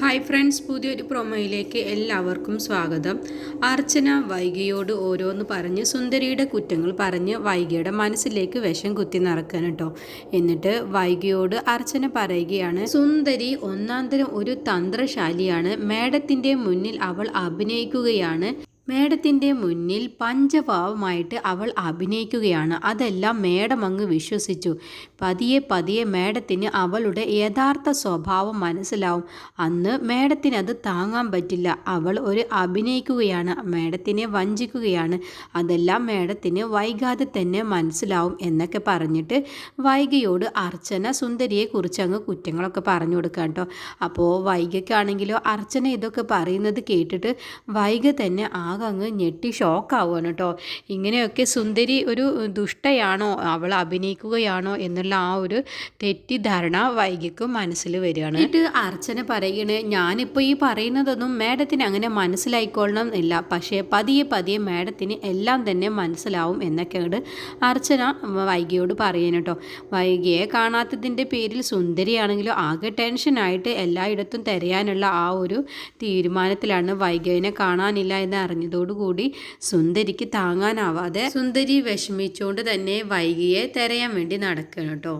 Hi friends പുതിയൊരു പ്രൊമോയിലേക്ക് എല്ലാവർക്കും സ്വാഗതം. അർച്ചന വൈകിയോട് ഓരോന്ന് പറഞ്ഞ് സുന്ദരിയുടെ കുറ്റങ്ങൾ പറഞ്ഞ് വൈകിയുടെ മനസ്സിലേക്ക് വിഷം കുത്തി നടക്കാൻ കേട്ടോ എന്നിട്ട് വൈകിയോട് അർച്ചന പറയുകയാണ് സുന്ദരി ഒന്നാന്തരം ഒരു തന്ത്രശാലിയാണ്. മേഡത്തിന്റെ മുന്നിൽ അവൾ അഭിനയിക്കുകയാണ്. മേഡത്തിന്റെ മുന്നിൽ പഞ്ചഭാവമായിട്ട് അവൾ അഭിനയിക്കുകയാണ്. അതെല്ലാം മേഡം അങ്ങ് വിശ്വസിച്ചു. പതിയെ പതിയെ മേഡത്തിന് അവളുടെ യഥാർത്ഥ സ്വഭാവം മനസ്സിലാവും. അന്ന് മേഡത്തിന് അത് താങ്ങാൻ പറ്റില്ല. അവൾ ഒരു അഭിനയിക്കുകയാണ് മേഡത്തിനെ വഞ്ചിക്കുകയാണ്. അതെല്ലാം മേഡത്തിന് വൈകാതെ തന്നെ മനസ്സിലാവും എന്നൊക്കെ പറഞ്ഞിട്ട് വൈകിയോട് അർച്ചന സുന്ദരിയെക്കുറിച്ച് അങ്ങ് കുറ്റങ്ങളൊക്കെ പറഞ്ഞു കൊടുക്കാം കേട്ടോ. അപ്പോൾ വൈകയ്ക്കാണെങ്കിലോ അർച്ചന ഇതൊക്കെ പറയുന്നത് കേട്ടിട്ട് വൈക തന്നെ ആകെ അങ്ങ് ഞെട്ടി ഷോക്കാവുകയാണ് കേട്ടോ. ഇങ്ങനെയൊക്കെ സുന്ദരി ഒരു ദുഷ്ടയാണോ? അവൾ അഭിനയിക്കുകയാണോ? എന്നുള്ള ആ ഒരു തെറ്റിദ്ധാരണ വൈകിക്കും മനസ്സിൽ വരികയാണ്. എന്നിട്ട് അർച്ചന പറയണേ ഞാനിപ്പോൾ ഈ പറയുന്നതൊന്നും മേഡത്തിന് അങ്ങനെ മനസ്സിലായിക്കൊള്ളണം എന്നില്ല പക്ഷേ പതിയെ പതിയെ മേഡത്തിന് എല്ലാം തന്നെ മനസ്സിലാവും എന്നൊക്കെയാണ് അർച്ചന വൈകിയോട് പറയുന്നത് കേട്ടോ. വൈകിയെ കാണാത്തതിന്റെ പേരിൽ സുന്ദരിയാണെങ്കിലും ആകെ ടെൻഷനായിട്ട് എല്ലായിടത്തും തിരയാനുള്ള ആ ഒരു തീരുമാനത്തിലാണ് വൈകിയെ കാണാനില്ല എന്ന് അറിഞ്ഞതോടുകൂടി സുന്ദരിക്ക് താങ്ങാനാവാതെ സുന്ദരി വിഷമിച്ചുകൊണ്ട് തന്നെ വൈകിയെ തിരയാൻ വേണ്ടി നടക്കണം കേട്ടോ.